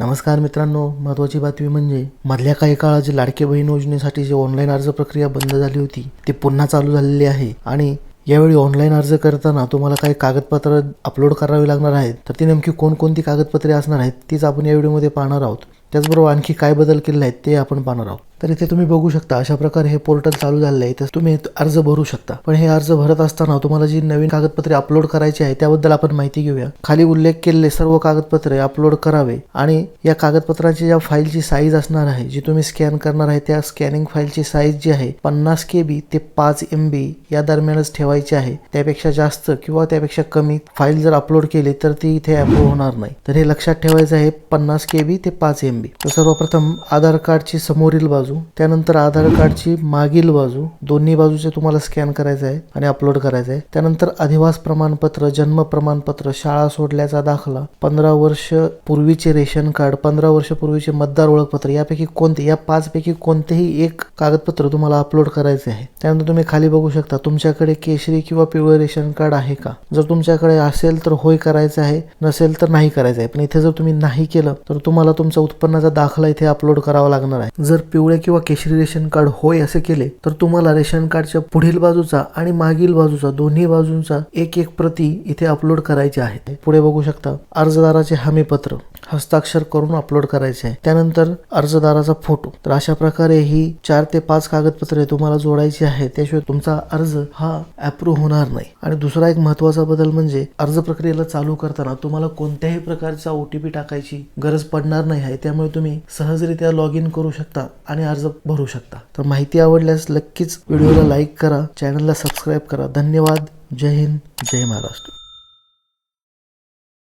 नमस्कार मित्रांनो महत्त्वाची बातमी म्हणजे मधल्या काही काळात जे लाडके बहीण योजनेसाठी जी ऑनलाईन अर्ज प्रक्रिया बंद झाली होती ती पुन्हा चालू झालेली आहे. आणि यावेळी ऑनलाईन अर्ज करताना तुम्हाला काही कागदपत्र अपलोड करावी लागणार आहेत. तर ती नेमकी कोणकोणती कागदपत्रे असणार आहेत तीच आपण या व्हिडिओमध्ये पाहणार आहोत. त्याचबरोबर आणखी काय बदल केले आहेत ते आपण पाहणार आहोत. तर इथे तुम्ही बघू शकता अशा प्रकारे हे पोर्टल चालू झालेलं आहे. तर तुम्ही अर्ज भरू शकता. पण हे अर्ज भरत असताना तुम्हाला जी नवीन कागदपत्रे अपलोड करायची आहे त्याबद्दल आपण माहिती घेऊया. खाली उल्लेख केलेले सर्व कागदपत्रे अपलोड करावे आणि या कागदपत्रांची ज्या फाईलची साईज असणार आहे जी तुम्ही स्कॅन करणार आहे त्या स्कॅनिंग फाईलची साईज जी आहे पन्नास के बी ते पाच एम बी या दरम्यानच ठेवायची आहे. त्यापेक्षा जास्त किंवा त्यापेक्षा कमी फाईल जर अपलोड केली तर ती इथे अप्रूव्ह होणार नाही. तर हे लक्षात ठेवायचं आहे पन्नास के बी ते पाच एम बी तर सर्वप्रथम आधार कार्डची समोरील बाजू त्यानंतर आधार कार्डची मागील बाजू दोन्ही बाजूचे तुम्हाला स्कॅन करायचं आहे आणि अपलोड करायचं आहे. त्यानंतर अधिवास प्रमाणपत्र जन्म प्रमाणपत्र शाळा सोडल्याचा दाखला पंधरा वर्ष पूर्वीचे रेशन कार्ड पंधरा वर्ष पूर्वीचे मतदार ओळखपत्र यापैकी कोणते या पाच पैकी कोणतेही एक कागदपत्र तुम्हाला अपलोड करायचे आहे. त्यानंतर तुम्ही खाली बघू शकता तुमच्याकडे केशरी किंवा पिवळे रेशन कार्ड आहे का? जर तुमच्याकडे असेल तर होय करायचं आहे नसेल तर नाही करायचं आहे. पण इथे जर तुम्ही नाही केलं तर तुम्हाला तुमचा उत्पन्नाचा दाखला इथे अपलोड करावा लागणार आहे. जर पिवळे किंवा केशरी रेशन कार्ड होय असे केले तर तुम्हाला रेशन कार्डच्या पुढील बाजूचा आणि मागील बाजूचा दोन्ही बाजूंचा एक एक प्रती इथे अपलोड करायची आहे पुढे बघू शकता. अर्जदाराचे हमीपत्र. हस्ताक्षर करून अपलोड करायचे. आहे त्यानंतर अर्जदाराचा फोटो तर अशा प्रकारे ही चार ते पाच कागदपत्रे तुम्हाला जोडायची आहे त्याशिवाय तुमचा अर्ज हा अप्रूव्ह होणार नाही. आणि दुसरा एक महत्त्वाचा बदल म्हणजे अर्ज प्रक्रियेला चालू करताना तुम्हाला कोणत्याही प्रकारचा ओटीपी टाकायची गरज पडणार नाही आहे त्यामुळे तुम्ही सहजरित्या लॉग इन करू शकता आणि अर्ज भरू शकता. तर माहिती आवडल्यास नक्कीच व्हिडिओला लाईक करा चॅनलला सबस्क्राईब करा. धन्यवाद. जय हिंद. जय महाराष्ट्र.